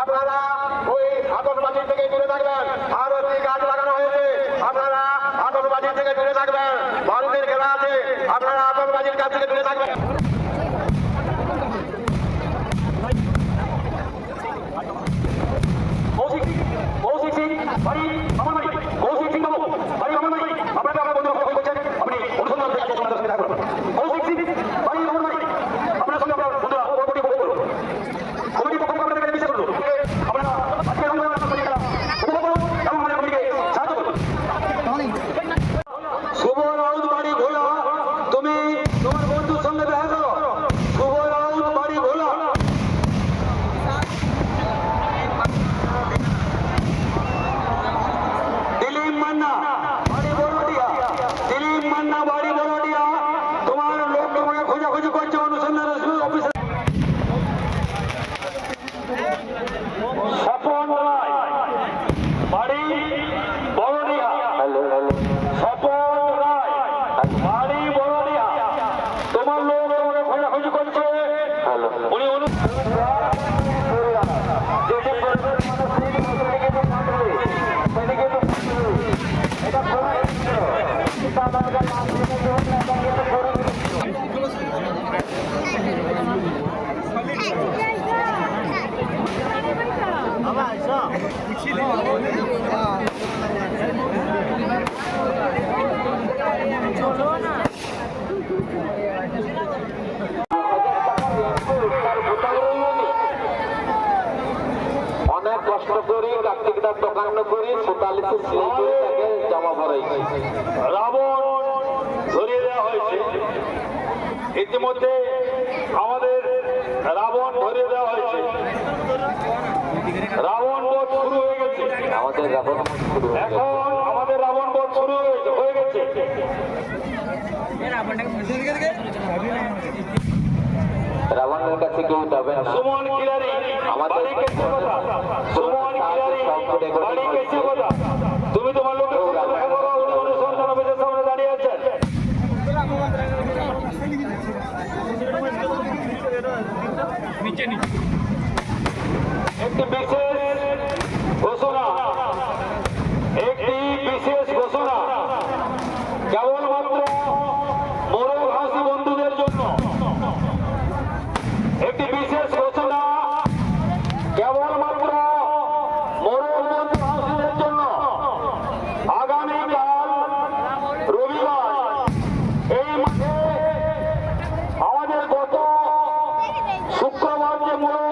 আপনারা ওই আতঙ্কবাদীর থেকে দূরে থাকবেন। আরও একটি গাছ লাগানো হয়েছে। আপনারা আতঙ্কবাদীর থেকে দূরে থাকবেন। ভারতের খেলা আছে। আপনারা আতঙ্কবাজির কাছ থেকে দূরে থাকবেন। তোমার করছে অনুসন্ধান অফিসে স্বপন রায় বাড়ি বড়ডিয়া স্বপন রায় বাড়ি উনি কষ্ট করি কার্তিকটার দোকান করি সোতালিতে সিলাই করে তাকে জমা পড়াই রাবণ ধরিয়ে দেওয়া হয়েছে। ইতিমধ্যে আমাদের রাবণ ধরিয়ে দেওয়া হয়েছে। রাবণ বোধ শুরু হয়ে গেছে। আমাদের রাবণ। এখন আমাদের রাবণ বোধ শুরু হয়ে গেছে রাবণের কাছে কেউ যাবে না। সুমন কিলারি আমাদের তুমি তোমার লোকের উনি দাঁড়িয়ে আছেন। একটি বিশেষ বন্ধুদের জন্য। একটি বিশেষ